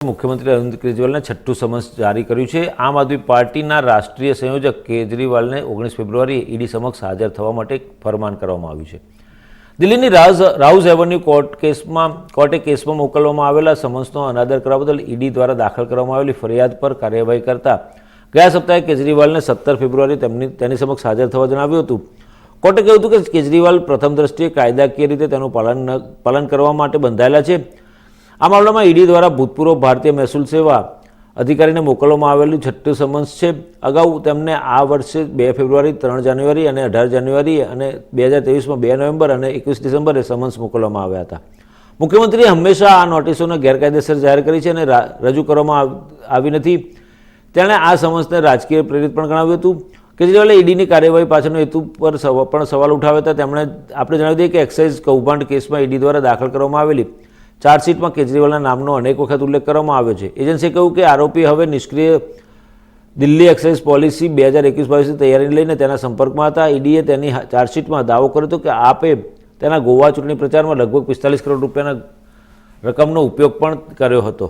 મુખ્યમંત્રી અરવિંદ કેજરીવાલને છઠ્ઠું સમન્સ જારી કર્યું છે. આમ આદમી પાર્ટીના રાષ્ટ્રીય સંયોજક કેજરીવાલને ઓગણીસ ફેબ્રુઆરીએ ઈડી સમક્ષ હાજર થવા માટે ફરમાન કરવામાં આવ્યું છે. દિલ્હીની રાઝ, રાઉઝ એવન્યુ કોર્ટ કેસમાં, કોર્ટે કેસમાં મોકલવામાં આવેલા સમન્સનો અનાદર કરવા બદલ ઈડી દ્વારા દાખલ કરવામાં આવેલી ફરિયાદ પર કાર્યવાહી કરતા ગયા સપ્તાહે કેજરીવાલને સત્તર ફેબ્રુઆરી તેમની, તેની સમક્ષ હાજર થવા જણાવ્યું હતું. કોર્ટે કહ્યું હતું કે કેજરીવાલ પ્રથમ દ્રષ્ટિએ કાયદાકીય રીતે તેનું પાલન પાલન કરવા માટે બંધાયેલા છે. આ મામલામાં ઈડી દ્વારા ભૂતપૂર્વ ભારતીય મહેસૂલ સેવા અધિકારીને મોકલવામાં આવેલું છઠ્ઠું સમન્સ છે. અગાઉ તેમને આ વર્ષે બે ફેબ્રુઆરી, ત્રણ જાન્યુઆરી અને અઢાર જાન્યુઆરી અને બે હજાર ત્રેવીસમાં બે નવેમ્બર અને એકવીસ ડિસેમ્બરે સમન્સ મોકલવામાં આવ્યા હતા. મુખ્યમંત્રીએ હંમેશા આ નોટિસોને ગેરકાયદેસર જાહેર કરી છે અને રજૂ કરવામાં આવ- નથી. તેણે આ સમન્સને રાજકીય પ્રેરિત પણ ગણાવ્યું હતું. કેજરીવાલે ઈડીની કાર્યવાહી પાછળનો હેતુ પર પણ સવાલ ઉઠાવ્યા હતા. તેમણે, આપણે જણાવી દઈએ કે એક્સાઇઝ કૌભાંડ કેસમાં ઈડી દ્વારા દાખલ કરવામાં આવેલી ચાર્જશીટમાં કેજરીવાલના નામનો અનેક વખત ઉલ્લેખ કરવામાં આવ્યો છે. એજન્સીએ કહ્યું કે આરોપી હવે નિષ્ક્રિય દિલ્હી એક્સાઇઝ પોલિસી બે હજાર એકવીસ બાવીસની તૈયારી લઈને તેના સંપર્કમાં હતા. ઈડીએ તેની ચાર્જશીટમાં દાવો કર્યો હતો કે આપે તેના ગોવા ચૂંટણી પ્રચારમાં લગભગ પિસ્તાલીસ કરોડ રૂપિયાના રકમનો ઉપયોગ પણ કર્યો હતો.